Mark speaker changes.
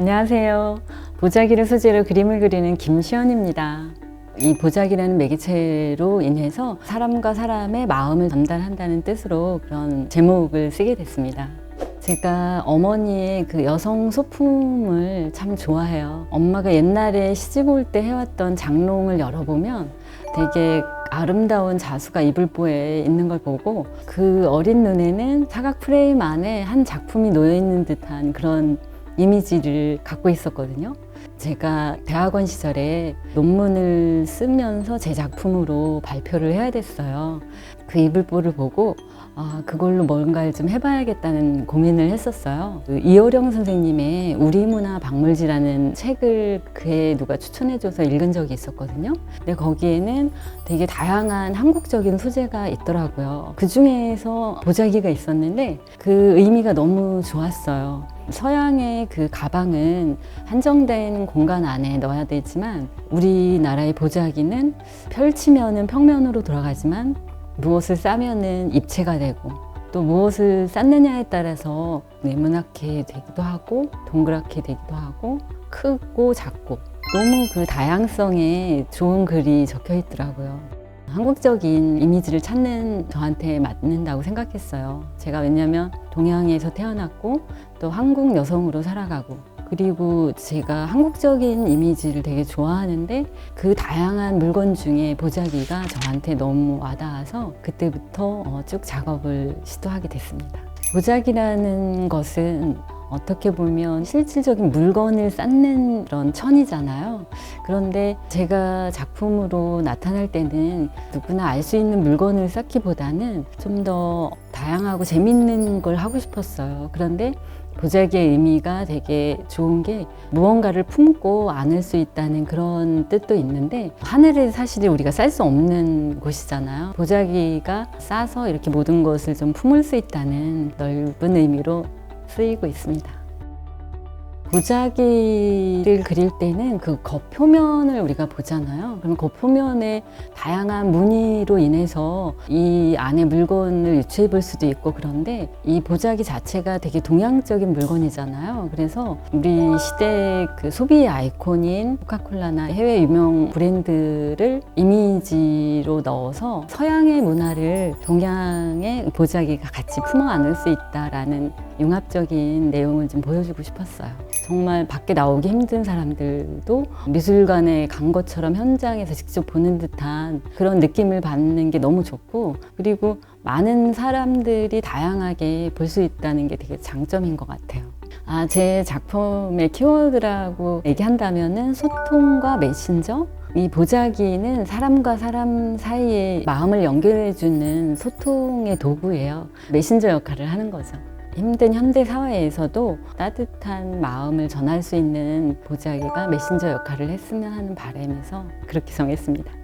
Speaker 1: 안녕하세요. 보자기를 소재로 그림을 그리는 김시연입니다. 이 보자기라는 매개체로 인해서 사람과 사람의 마음을 전달한다는 뜻으로 그런 제목을 쓰게 됐습니다. 제가 어머니의 그 여성 소품을 참 좋아해요. 엄마가 옛날에 시집 올 때 해왔던 장롱을 열어보면 되게 아름다운 자수가 이불보에 있는 걸 보고 그 어린 눈에는 사각 프레임 안에 한 작품이 놓여 있는 듯한 그런 이미지를 갖고 있었거든요. 제가 대학원 시절에 논문을 쓰면서 제 작품으로 발표를 해야 됐어요. 그 이불보를 보고 아, 그걸로 뭔가를 좀 해봐야겠다는 고민을 했었어요. 그 이호령 선생님의 우리 문화 박물지라는 책을 그해 누가 추천해줘서 읽은 적이 있었거든요. 근데 거기에는 되게 다양한 한국적인 소재가 있더라고요. 그 중에서 보자기가 있었는데 그 의미가 너무 좋았어요. 서양의 그 가방은 한정된 공간 안에 넣어야 되지만 우리나라의 보자기는 펼치면은 평면으로 돌아가지만 무엇을 싸면은 입체가 되고 또 무엇을 쌓느냐에 따라서 네모나게 되기도 하고 동그랗게 되기도 하고 크고 작고 너무 그 다양성에 좋은 글이 적혀 있더라고요. 한국적인 이미지를 찾는 저한테 맞는다고 생각했어요. 제가 왜냐면 동양에서 태어났고 또 한국 여성으로 살아가고 그리고 제가 한국적인 이미지를 되게 좋아하는데 그 다양한 물건 중에 보자기가 저한테 너무 와닿아서 그때부터 어, 쭉 작업을 시도하게 됐습니다. 보자기라는 것은 어떻게 보면 실질적인 물건을 쌓는 그런 천이잖아요. 그런데 제가 작품으로 나타날 때는 누구나 알 수 있는 물건을 쌓기보다는 좀 더 다양하고 재밌는 걸 하고 싶었어요. 그런데 보자기의 의미가 되게 좋은 게 무언가를 품고 안을 수 있다는 그런 뜻도 있는데 하늘에 사실 우리가 쌀 수 없는 곳이잖아요. 보자기가 싸서 이렇게 모든 것을 좀 품을 수 있다는 넓은 의미로 쓰이고 있습니다. 보자기를 그릴 때는 그 겉표면을 우리가 보잖아요. 그러면 겉표면에 다양한 무늬로 인해서 이 안에 물건을 유추해 볼 수도 있고 그런데 이 보자기 자체가 되게 동양적인 물건이잖아요. 그래서 우리 시대 그 소비 아이콘인 코카콜라나 해외 유명 브랜드를 이미지로 넣어서 서양의 문화를 동양의 보자기가 같이 품어 안을 수 있다라는 융합적인 내용을 좀 보여주고 싶었어요. 정말 밖에 나오기 힘든 사람들도 미술관에 간 것처럼 현장에서 직접 보는 듯한 그런 느낌을 받는 게 너무 좋고 그리고 많은 사람들이 다양하게 볼 수 있다는 게 되게 장점인 것 같아요. 아, 제 작품의 키워드라고 얘기한다면은 소통과 메신저? 이 보자기는 사람과 사람 사이에 마음을 연결해주는 소통의 도구예요. 메신저 역할을 하는 거죠. 힘든 현대 사회에서도 따뜻한 마음을 전할 수 있는 보자기가 메신저 역할을 했으면 하는 바람에서 그렇게 정했습니다.